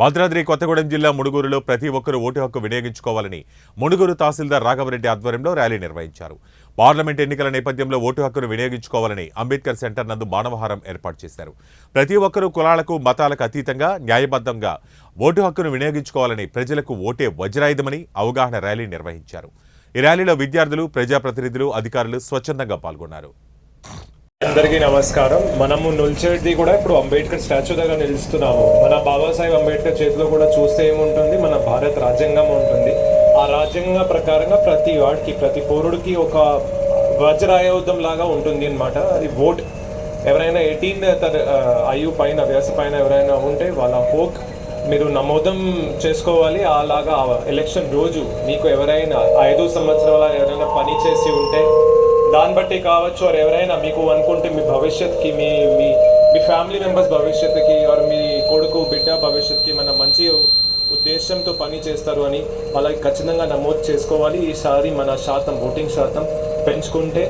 భద్రాద్రి కొత్తగూడెం జిల్లా ముడుగురులో ప్రతి ఒక్కరూ ఓటు హక్కు వినియోగించుకోవాలని ముడుగురు తహసీల్దార్ రాఘవరెడ్డి ఆధ్వర్యంలో ర్యాలీ నిర్వహించారు. పార్లమెంట్ ఎన్నికల నేపథ్యంలో ఓటు హక్కును వినియోగించుకోవాలని అంబేద్కర్ సెంటర్ నందు మానవహారం ఏర్పాటు చేశారు. ప్రతి ఒక్కరూ కులాలకు మతాలకు అతీతంగా న్యాయబద్ధంగా ఓటు హక్కును వినియోగించుకోవాలని ప్రజలకు ఓటే వజ్రాయుధమని అవగాహన ర్యాలీ నిర్వహించారు. ఈ ర్యాలీలో విద్యార్థులు ప్రజాప్రతినిధులు అధికారులు స్వచ్ఛందంగా పాల్గొన్నారు. అందరికీ నమస్కారం. మనము నిల్చేది కూడా ఇప్పుడు అంబేద్కర్ స్టాచ్యూ దగ్గర నిలుస్తున్నాము. మన బాబాసాహెబ్ అంబేద్కర్ చేతిలో కూడా చూస్తే ఏముంటుంది? మన భారత రాజ్యాంగం ఉంటుంది. ఆ రాజ్యాంగ ప్రకారంగా ప్రతి వాడికి ప్రతి పౌరుడికి ఒక వజ్రాయుధం లాగా ఉంటుంది అనమాట అది ఓట్. ఎవరైనా ఎయిటీన్ అయ్యు పైన వయసు పైన ఎవరైనా ఉంటే వాళ్ళ హోక్ మీరు నమోదం చేసుకోవాలి. అలాగా ఎలక్షన్ రోజు మీకు ఎవరైనా ఐదు సంవత్సరాల ఎవరైనా పని చేసి ఉంటే దాన్ని బట్టి కావచ్చు వారు ఎవరైనా మీకు అనుకుంటే మీ భవిష్యత్కి మీ మీ మీ ఫ్యామిలీ మెంబర్స్ భవిష్యత్తుకి ఆర్ మీ కొడుకు బిడ్డ భవిష్యత్తుకి మన మంచి ఉద్దేశంతో పని చేస్తారు అని వాళ్ళకి ఖచ్చితంగా నమోదు చేసుకోవాలి. ఈసారి మన శాతం ఓటింగ్ శాతం పెంచుకుంటే